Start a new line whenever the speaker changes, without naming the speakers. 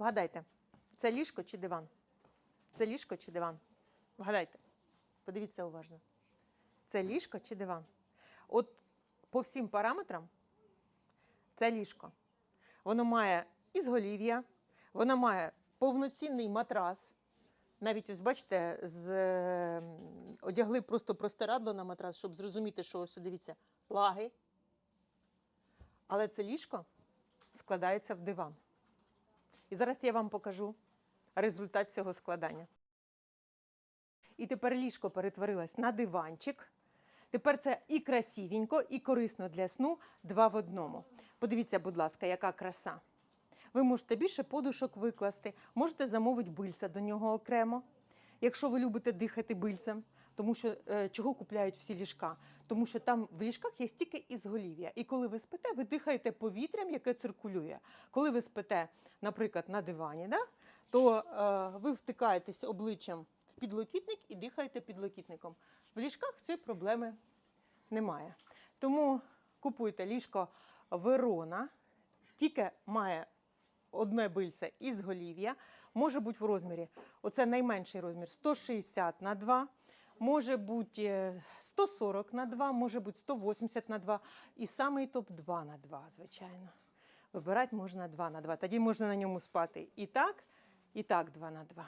Вгадайте, це ліжко чи диван? Це ліжко чи диван? Вгадайте. Подивіться уважно. Це ліжко чи диван? От по всім параметрам це ліжко. Воно має ізголів'я, воно має повноцінний матрас. Навіть ось бачите, з, е, одягли просто простирадло на матрас, щоб зрозуміти, що ось дивіться, лаги. Але це ліжко складається в диван. І зараз я вам покажу результат цього складання. І тепер ліжко перетворилось на диванчик. Тепер це і красивенько, і корисно для сну два в одному. Подивіться, будь ласка, яка краса. Ви можете більше подушок викласти, можете замовити бильця до нього окремо, якщо ви любите дихати бильцем. Тому що е, чого купляють всі ліжка? Тому що там в ліжках є стільки ізголів'я. І коли ви спите, ви дихаєте повітрям, яке циркулює. Коли ви спите, наприклад, на дивані, да? то е, ви втикаєтесь обличчям в підлокітник і дихаєте підлокітником. В ліжках цієї проблеми немає. Тому купуйте ліжко Верона, тільки має одне бильце із голів'я, може бути в розмірі. Оце найменший розмір 160 на 2, може бути е, 140 на 2, може бути 180 на 2 і самий топ 2 на 2, звичайно. Вибирати можна 2 на 2. Тоді можна на ньому спати і так, і так 2 на 2.